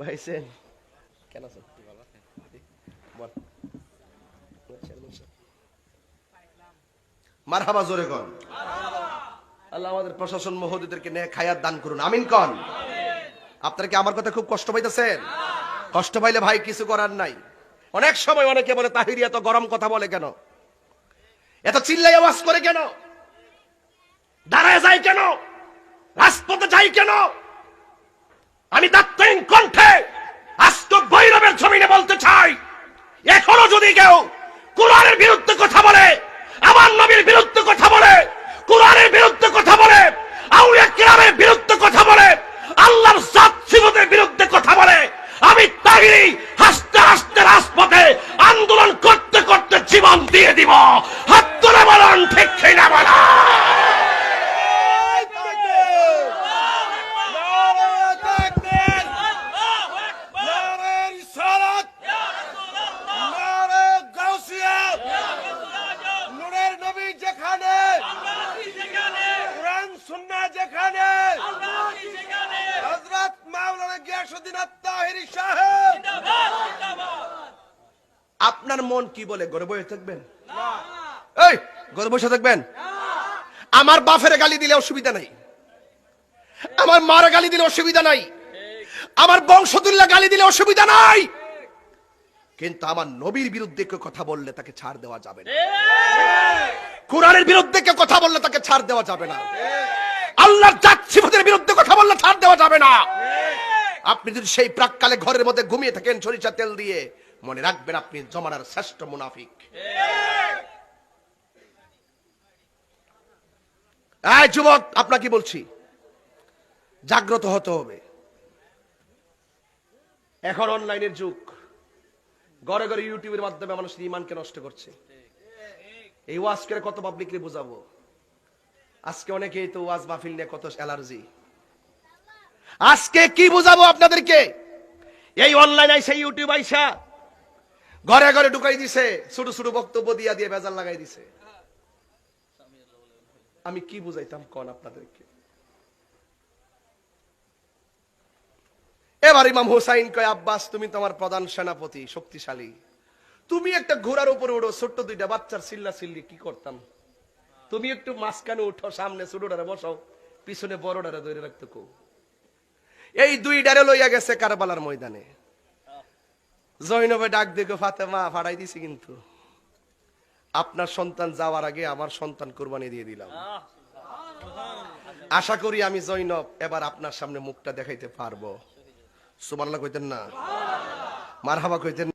ভাইছেন কেন আছেন বল? মারহাবা জোরে কন। আল্লাহ আমাদের প্রশাসন মহোদয়দেরকে নে খায়াত দান করুন। আমিন কন। আপনারা কি আমার কথা খুব কষ্ট পাইতেছেন? কষ্ট পাইলে ভাই কিছু করার নাই। অনেক সময় অনেকে বলে তাহিরি এত গরম কথা বলে কেন? এত চিল্লাই আওয়াজ করে কেন? দাঁড়ায় যায় কেন? রাজপথে যাই কেন? আমি দাত্তহীন কেউ কোরআনের বিরুদ্ধে কথা বলে, আমার নবীর বিরুদ্ধে কথা বলে, কোরআনের বিরুদ্ধে কথা বলে, আউলিয়া কিরামের বিরুদ্ধে কথা বলে, আল্লাহর জাত সিফতের বিরুদ্ধে কথা বলে। আমি তাহিরি হাসতে হাসতে রাজপথে আন্দোলন করতে করতে জীবন দিয়ে দিব। হাত তুলে বলুন, ঠিক না বলা? আপনার মন কি বলে, গর্ব হয়ে থাকবেন? এই, গর্ব থাকবেন? আমার বাপের গালি দিলে অসুবিধা নাই। আমার মার গালি দিলে অসুবিধা নাই। আমার বংশতুল্লাহ গালি দিলে অসুবিধা নাই। কিন্তু আমার নবীর বিরুদ্ধে কেউ কথা বললে তাকে ছাড় দেওয়া যাবে না। কোরআনের বিরুদ্ধে কেউ কথা বললে তাকে ছাড় দেওয়া যাবে না। আল্লাহর জাত সিফতের বিরুদ্ধে কথা বললে ছাড় দেওয়া যাবে না। আপনি যদি সেই প্রাককালে ঘরের মধ্যে ঘুমিয়ে থাকেন সরিষা তেল দিয়ে, মনে রাখবেন আপনি জমানার শ্রেষ্ঠ মুনাফিক। যুবক আপনাকে বলছি? জাগ্রত হতে হবে। এখন অনলাইনের যুগ। ঘরে ঘরে ইউটিউবের মাধ্যমে মানুষ ইমানকে নষ্ট করছে। এই ওয়াজকে কত পাবলিকরে বোঝাবো? আজকে অনেকেই তো ওয়াজ মাহফিল নিয়ে কত অ্যালার্জি। আজকে কি বুঝাবো আপনাদেরকে? এই অনলাইন আইসা ইউটিউব আইসা, ঘরে ঘরে ঢুকাই দিছে ছোট ছোট বক্তব্য দিয়া দিয়ে বেজাল লাগাই দিছে। আমি কি বুঝাইতাম কন আপনাদেরকে? এবার ইমাম হুসাইন কয়, আব্বাস, তুমি তোমার প্রধান সেনাপতি, শক্তিশালী। তুমি একটা ঘোড়ার উপরে উঠো, ছোট্ট দুইটা বাচ্চার চিল্লা চিল্লি কি করতাম? তুমি একটু মাঝখানে উঠো, সামনে ছোটটারে বসাও, পিছনে বড় বড়টারে ধরে রাখতে কো এই দুই ডারে লইয়া গেছে কারবালার ময়দানে। জৈনবে ডাক দেখো ফাতেমা ফাড়াই দিছি কিন্তু। আপনার সন্তান যাওয়ার আগে আমার সন্তান কোরবানি দিয়ে দিলাম। আশা করি আমি জৈনব এবার আপনার সামনে মুখটা দেখাইতে পারব। সুবাল্লা কইতেন না? মারহাবা কইতেন